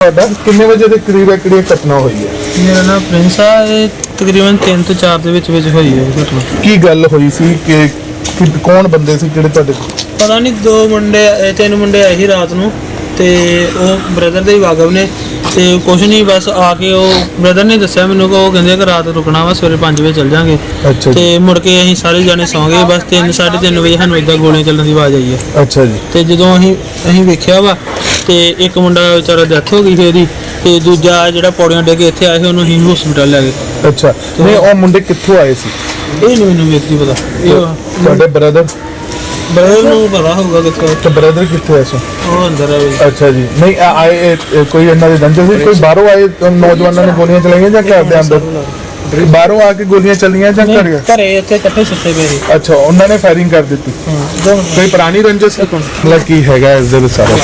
ਤੁਹਾਡਾ? ਕਿੰਨੇ ਵਜੇ ਦੇ ਕਰੀਬ ਇੱਕ ਜਿਹੜੀ ਘਟਨਾ ਹੋਈ ਹੈ? ਮੇਰਾ ਨਾਮ ਪ੍ਰਿੰਸ ਆ ਇਹ ਤਕਰੀਬਨ 3 ਤੋਂ 4 ਦੇ ਵਿੱਚ ਵਿੱਚ ਹੋਈ ਹੈ ਇਹ ਘਟਨਾ। ਕੀ ਗੱਲ ਹੋਈ ਸੀ ਕਿ ਕਿ ਕੌਣ ਬੰਦੇ ਸੀ ਜਿਹੜੇ ਤੁਹਾਡੇ ਪਤਾ ਨਹੀਂ ਦੋ ਮੁੰਡੇ ਇਹ ਤਿੰਨ ਮੁੰਡੇ ਆਏ ਸੀ ਰਾਤ ਨੂੰ। ਤੇ ਉਹ ਬ੍ਰਦਰ ਦੇ ਹੀ ਵਾਕਫ ਨੇ ਤੇ ਕੁਛ ਨਹੀਂ ਬਸ ਆ ਕੇ ਉਹ ਬ੍ਰਦਰ ਨੇ ਦੱਸਿਆ ਮੈਨੂੰ ਕਿ ਉਹ ਕਹਿੰਦੇ ਕਿ ਰਾਤ ਰੁਕਣਾ ਵਾ ਸਵੇਰੇ 5 ਵਜੇ ਚੱਲ ਜਾਾਂਗੇ। ਅੱਛਾ ਜੀ। ਤੇ ਮੁੜ ਕੇ ਅਸੀਂ ਸਾਰੇ ਜਾਣੇ ਸੌਂ ਗਏ ਬਸ 3 3:30 ਵਜੇ ਸਾਨੂੰ ਇਦਾਂ ਗੋਲੀਆਂ ਚੱਲਣ ਦੀ ਆਵਾਜ਼ ਆਈ ਹੈ ਅੱਛਾ ਜੀ। ਤੇ ਜਦੋਂ ਅਸੀਂ ਅਸੀਂ ਵੇਖਿਆ ਵਾ ਤੇ ਇੱਕ ਮੁੰਡਾ ਵਿਚਾਰਾ ਡੈਥ ਹੋ ਗਈ ਸੀ ਉਹਦੀ ਤੇ ਦੂਜਾ ਜਿਹੜਾ ਪੌੜੀਆਂ ਡੇ ਕੇ ਇੱਥੇ ਆਏ ਸੀ ਉਹਨੂੰ ਅਸੀਂ ਹਸਪੀਟਲ ਲੈ ਗਏ। ਅੱਛਾ। ਨਹੀਂ ਉਹ ਮੁੰਡੇ ਕਿੱਥੋਂ ਆਏ ਸੀ? ਇਹ ਨਹੀਂ ਮੈਨੂੰ ਵੇਖਦੀ ਪਤਾ। ਇਹ ਤੁਹਾਡੇ ਬ੍ਰਦਰ ਬ੍ਰਦਰ ਨੂੰ ਪਤਾ ਹੋਊਗਾ ਕਿੱਥੇ ਤੇ ਬ੍ਰਦਰ ਕਿੱਥੇ ਐ ਸੋ ਉਹ ਅੰਦਰ ਹੈ ਵੀ। ਅੱਛਾ ਜੀ। ਨਹੀਂ ਆ- ਆਏ ਇਹ- ਇਹ ਕੋਈ ਇਹਨਾਂ ਦੇ ਦੰਦੇ ਸੀ? ਕੋਈ ਬਾਹਰੋਂ ਆਏ ਅ, ਨੌਜਵਾਨਾਂ ਨੇ ਗੋਲੀਆਂ ਚਲਾਈਆਂ ਜਾਂ ਘਰ ਦੇ ਅੰਦਰ? ਬਾਹਰੋਂ ਆ ਕੇ ਗੋਲੀਆਂ ਚੱਲੀਆਂ ਜਾਂ ਘਰ ਨਹੀਂ, ਘਰੇ? ਇੱਥੇ ਇਕੱਠੇ ਸੁੱਤੇ ਪਏ ਸੀ। ਅੱਛਾ ਉਹਨਾਂ ਨੇ ਫਾਇਰਿੰਗ ਕਰ ਦਿੱਤੀ? ਦੋ ਕੋਈ ਪੁਰਾਣੀ ਰੰਜਿਸ਼ ਸੀ ਮਤਲਬ ਕੀ ਹੈਗਾ ਇਸ ਦੇ ਵਿੱਚ ਸਾਰਾ?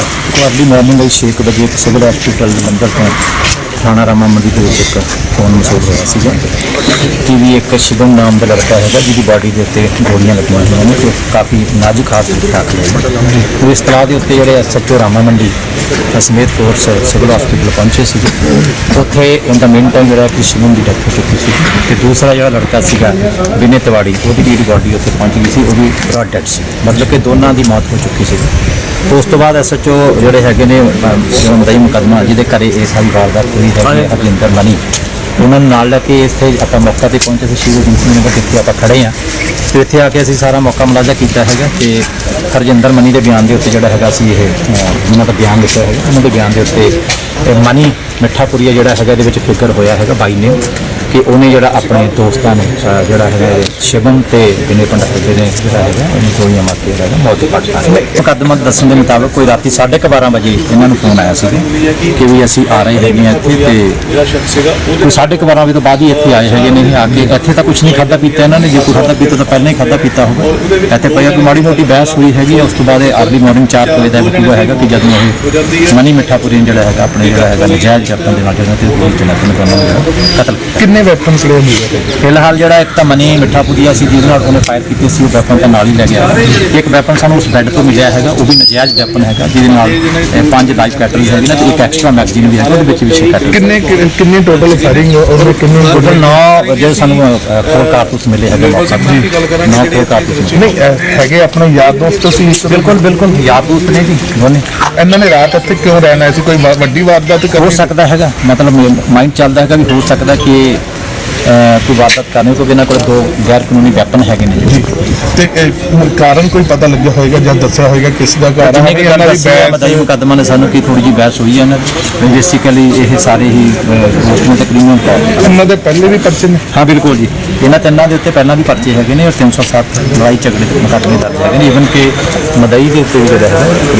ਅਰਲੀ ਮਾਰਨਿੰਗ ਆਈ 6 ਵਜੇ ਇੱਕ ਸਿਵਲ ਹਸਪੀਟਲ ਜਲੰਧਰ ਤੋਂ ਥਾਣਾ ਰਾਮਾ ਮੰਡੀ ਦੇ ਵਿੱਚ ਇੱਕ ਫੋਨ ਮਸੂਲ ਹੋਇਆ ਸੀਗਾ। ਕਿ ਵੀ ਇੱਕ ਸ਼ਿਵਮ ਨਾਮ ਦਾ ਲੜਕਾ ਹੈਗਾ, ਜਿਹਦੀ ਬਾਡੀ ਦੇ ਉੱਤੇ ਗੋਲੀਆਂ ਲੱਗੀਆਂ ਹੋਈਆਂ ਨੇ ਤੇ ਕਾਫੀ ਨਾਜ਼ੁਕ ਹਾਲਤ ਵਿੱਚ ਦਾਖਲ ਹੈ ਤੇ ਇਸ ਤਲਾਹ ਦੇ ਉੱਤੇ ਜਿਹੜੇ ਐਸਐਚਓ ਰਾਮਾ ਮੰਡੀ ਸਮੇਤ ਫੋਰਸ ਸਿਵਲ ਹਸਪੀਟਲ ਪਹੁੰਚੇ ਸੀਗੇ। ਉੱਥੇ ਇਨ ਮੇਨ ਟਾਈਮ ਜਿਹੜਾ ਕਿ ਸ਼ਿਵਮ ਦੀ ਡੈਥ ਹੋ ਚੁੱਕੀ ਸੀ ਤੇ ਦੂਸਰਾ ਜਿਹੜਾ ਲੜਕਾ ਸੀਗਾ, ਵਿਨੇ ਤਿਵਾੜੀ, ਉਹਦੀ ਜਿਹੜੀ ਬਾਡੀ ਉੱਥੇ ਪਹੁੰਚ ਗਈ ਸੀ, ਉਹ ਵੀ ਬ੍ਰੌਡ ਡੈਡ ਸੀ। ਮਤਲਬ ਕਿ ਦੋਨਾਂ ਦੀ ਮੌਤ ਹੋ ਚੁੱਕੀ ਸੀ। ਉਸ ਤੋਂ ਬਾਅਦ ਐਸਐਚਓ ਜਿਹੜੇ ਹੈਗੇ ਨੇ ਜਿਹੜਾ ਮੁਕੱਦਮਾ ਜਿਹਦੇ ਘਰੇ ਇਹ ਸਾਰੀ ਵਾਰਦਾਤ ਹੋਈ ਹੈ ਅਪਿੰਦਰ ਮਨੀ। ਉਹਨਾਂ ਨੂੰ ਨਾਲ ਲੈ ਕੇ ਇੱਥੇ ਆਪਾਂ ਮੌਕਾ ਤੇ ਪਹੁੰਚੇ ਸੀ ਸ਼ਿਵ ਸਿੰਘ ਨਗਰ ਜਿੱਥੇ ਆਪਾਂ ਖੜੇ ਆ ਤੇ ਇੱਥੇ ਆ ਕੇ ਅਸੀਂ ਸਾਰਾ ਮੌਕਾ ਮੁਲਾਜ਼ਾ ਕੀਤਾ ਹੈਗਾ ਤੇ ਹਰਜਿੰਦਰ ਮਨੀ ਦੇ ਬਿਆਨ ਦੇ ਉੱਤੇ ਜਿਹੜਾ ਹੈਗਾ ਸੀ ਇਹ ਉਹਨਾਂ ਦਾ ਬਿਆਨ ਦਿੱਤਾ ਹੈਗਾ। ਉਹਨਾਂ ਦੇ ਬਿਆਨ ਦੇ ਉੱਤੇ ਮਨੀ ਮਿੱਠਾਪੁਰੀਆ ਜਿਹੜਾ ਹੈਗਾ ਇਹਦੇ ਵਿੱਚ ਫਿਕਰ ਹੋਇਆ ਹੈਗਾ ਬਾਈ ਨੇ ਕਿ ਉਹਨੇ ਜਿਹੜਾ ਆਪਣੇ ਦੋਸਤਾਂ ਨੇ ਜਿਹੜਾ ਹੈਗਾ ਇਹ ਸ਼ਿਵਮ ਤੇ ਵਿਨੇ ਪੰਡਤ ਦੇ ਨੇ ਜਿਹੜਾ ਹੈਗਾ ਉਹਨੂੰ ਗੋਲੀਆਂ ਮਾਰ ਕੇ ਜਿਹੜਾ ਹੈਗਾ ਮੌਤ ਦੇ ਘਾਟ ਉਤਾਰਿਆ ਮੁਕੱਦਮਾ ਦੱਸਣ ਦੇ ਮੁਤਾਬਕ ਕੋਈ ਰਾਤੀ 12:30 ਵਜੇ ਇਹਨਾਂ ਨੂੰ ਫੋਨ ਆਇਆ ਸੀ ਕਿ ਵੀ ਅਸੀਂ ਆ ਰਹੇ ਹੈਗੇ ਹਾਂ ਇੱਥੇ ਤੇ ਕੋਈ 12:30 ਵਜੇ ਤੋਂ ਬਾਅਦ ਹੀ ਇੱਥੇ ਆਏ ਹੈਗੇ ਨੇ ਆ ਕੇ। ਇੱਥੇ ਤਾਂ ਕੁਝ ਨਹੀਂ ਖਾਦਾ ਪੀਤਾ ਇਹਨਾਂ ਨੇ ਜੇ ਕੋਈ ਖਾਦਾ ਪੀਤਾ ਤਾਂ ਪਹਿਲਾਂ ਹੀ ਖਾਦਾ ਪੀਤਾ ਹੋਊਗਾ ਇੱਥੇ ਪਹਿਲਾਂ ਕੋਈ ਮਾੜੀ ਮੋਟੀ ਬਹਿਸ ਹੋਈ ਹੈਗੀ ਹੈ, ਉਸ ਤੋਂ ਬਾਅਦ ਇਹ ਅਰਲੀ ਮਾਰਨਿੰਗ 4 ਵਜੇ ਦਾ ਬਤੂਆ ਹੈਗਾ ਕਿ ਜਦੋਂ ਇਹ ਮਨੀ ਮਿੱਠਾਪੁਰੀ ਜਿਹੜਾ ਹੈਗਾ ਆਪਣੇ ਜਿਹੜਾ ਹੈਗਾ ਨਜਾਇਜ਼ ਜਬਤਾਂ ਦੇ ਨਾਲ ਜਿਹੜਾ ਤੇ ਗੋਲੀ ਚਲਾ ਕੇ ਉਹਨਾਂ ਨੂੰ ਕਤਲ ਕਿੰਨੇ ਵੈਪਨ ਕਲੇ ਹੋਏ ਫਿਲਹਾਲ ਜਿਹੜਾ ਇੱਕ ਤਾਂ ਮਨੀ ਮਿੱਠਾਪੁਰੀਆ ਸੀ ਜਿਹਦੇ ਨਾਲ ਉਹਨੇ ਫਾਇਰ ਕੀਤੀ ਸੀ ਉਹ ਵੈਪਨ ਤਾਂ ਨਾਲ ਹੀ ਲੈ ਗਿਆ ਇੱਕ ਵੈਪਨ ਸਾਨੂੰ ਉਸ ਬੈੱਡ ਤੋਂ ਮਿਲਿਆ ਹੈਗਾ ਉਹ ਵੀ ਨਜਾਇਜ਼ ਵੈਪਨ ਹੈਗਾ ਜਿਹਦੇ ਨਾਲ ਇਹ ਪੰਜ ਲਾਈਫ ਕੈਟਰੀਜ਼ ਹੈਗੀ ਨਾ ਤੇ ਇੱਕ ਐਕਸਟਰਾ ਮੈਗਜ਼ੀਨ ਵੀ ਹੈਗਾ ਉਹਦੇ ਵਿੱਚ ਵੀ ਛੇ ਕਿੰਨੇ ਕਿ- ਕਿੰਨੀ ਟੋਟਲ ਫਾਇਰਿੰਗ ਉਹਦੇ ਕਿੰਨੇ ਟੋਟਲ 9 ਜਿਹੜੇ ਸਾਨੂੰ ਫੋਰ ਕਾਰਤੂਸ ਮਿਲੇ ਹੈਗੇ ਮੌਕਾ ਤੇ 9 ਫੋਰ ਕਾਰਤੂਸ ਮਿਲੇ। ਨਹੀਂ ਹੈਗੇ ਆਪਣਾ ਯਾਰ ਦੋਸਤ ਸੀ ਬਿਲਕੁਲ ਬਿਲਕੁਲ ਯਾਰ ਦੋਸਤ ਨੇ ਜੀ ਦੋਨੇ। ਇਹਨਾਂ ਨੇ ਰਾਤ ਇੱਥੇ ਕਿਉਂ ਰਹਿਣਾ ਸੀ? ਕੋਈ ਵ- ਵੱਡੀ ਵਾਰਦਾਤ ਹੋ ਕਰਨੀ ਸਕਦਾ ਹੈਗਾ ਮਤਲਬ ਮਾਈਂਡ ਚੱਲਦਾ ਹੈਗਾ ਵੀ ਹੋ ਸਕਦਾ ਕਿ ਕੋਈ ਵਾਰਦਾਤ ਕਰਨੀ ਕਿਉਂਕਿ ਇਹਨਾਂ ਕੋਲ ਦੋ ਗੈਰ ਕਾਨੂੰਨੀ ਵੈਪਨ ਹੈਗੇ ਨੇ। ਜੀ। ਤੇ ਕਾਰਨ ਕੋਈ ਪਤਾ ਲੱਗਿਆ ਹੋਏਗਾ ਜਾਂ ਦੱਸਿਆ ਹੋਏਗਾ ਕਿਸ ਦਾ ਕਾਰਨ ਹੈ ਕਿ ਇਹਨਾਂ ਦੀ ਹੈ ਮਦਾਈ ਬੈਠ ਮੁਕੱਦਮਾ ਨੇ ਸਾਨੂੰ ਕੀ ਥੋੜੀ ਜਿਹੀ ਬਹਿਸ ਹੋਈ ਹੈ ਨਾ। ਬੇਸਿਕਲੀ ਇਹ ਸਾਰੇ ਹੀ ਦੋਸਤ ਤਕਰੀਬਨ ਇਹਨਾਂ ਦੇ ਪਹਿਲੇ ਵੀ ਪਰਚੇ ਨੇ? ਹਾਂ ਬਿਲਕੁਲ ਜੀ। ਇਹਨਾਂ ਤਿੰਨਾਂ ਦੇ ਉੱਤੇ ਪਹਿਲਾਂ ਵੀ ਪਰਚੇ ਹੈਗੇ ਨੇ ਔਰ 307 ਲੜਾਈ ਝਗੜੇ ਦੇ ਮੁਕੱਦਮੇ ਦਰਜ ਹੈਗੇ ਨੇ। ਇਵਨ ਕਿ ਮਦਈ ਦੇ ਉੱਤੇ ਵੀ ਜਿਹੜਾ ਹੈਗਾ।